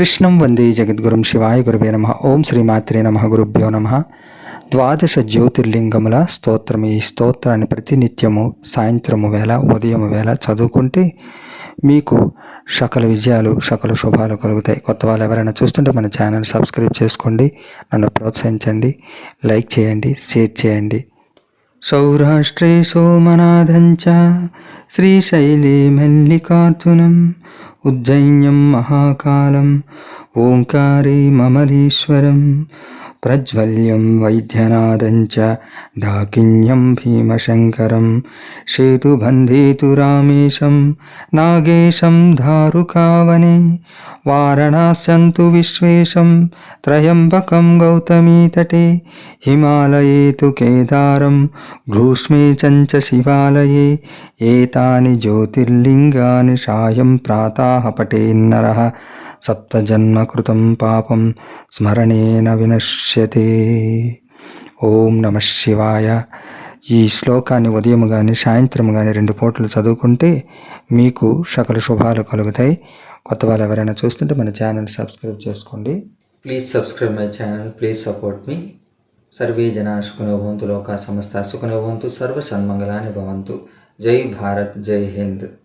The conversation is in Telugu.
కృష్ణం వందే జగద్గురుం శివాయ గురువే నమ. ఓం శ్రీమాత్రే నమ గురుభ్యో నమ. ద్వాదశ జ్యోతిర్లింగముల స్తోత్రం ఈ స్తోత్రాన్ని ప్రతినిత్యము సాయంత్రము వేళ ఉదయం వేళ చదువుకుంటే మీకు సకల విజయాలు సకల శుభాలు కలుగుతాయి. కొత్త వాళ్ళు ఎవరైనా చూస్తుంటే మన ఛానల్ సబ్స్క్రైబ్ చేసుకోండి నన్ను ప్రోత్సహించండి లైక్ చేయండి షేర్ చేయండి. సౌరాష్ట్రే సోమనాథంచ శ్రీశైలే మల్లికార్జునం ఉజ్జయిన్యం మహాకాలం. ఓంకారే మమలీశ్వరం. ప్రజ్వల్యం వైద్యనాథంచ డాకిన్యం భీమశంకరం సేతుబంధేతు రామేశం నాగేశం దారుకావనే వారణాస్యంతు విశ్వేశం త్రయంబకం గౌతమీతటే హిమాలయే తు కేదారం గ్రూష్మే చంచ శివాలయే ఏతాని జ్యోతిర్లింగాని సాయం ప్రాతः పటేన్నరः సప్తజన్మకృతం పాపం స్మరణేన వినశ్యతే ఓం నమ శివాయ ఈ శ్లోకాన్ని ఉదయం కానీ సాయంత్రం కానీ రెండు పూటలు చదువుకుంటే మీకు సకల శుభాలు కలుగుతాయి. కొత్త వాళ్ళు ఎవరైనా చూస్తుంటే మన ఛానల్ సబ్స్క్రైబ్ చేసుకోండి. Please subscribe my channel please support me. Survey జనా భవంతు లోకా సమస్త సుఖనో భవంతు సర్వ సన్మంగళాన్ని భవంతు. జై భారత్ జై హింద్.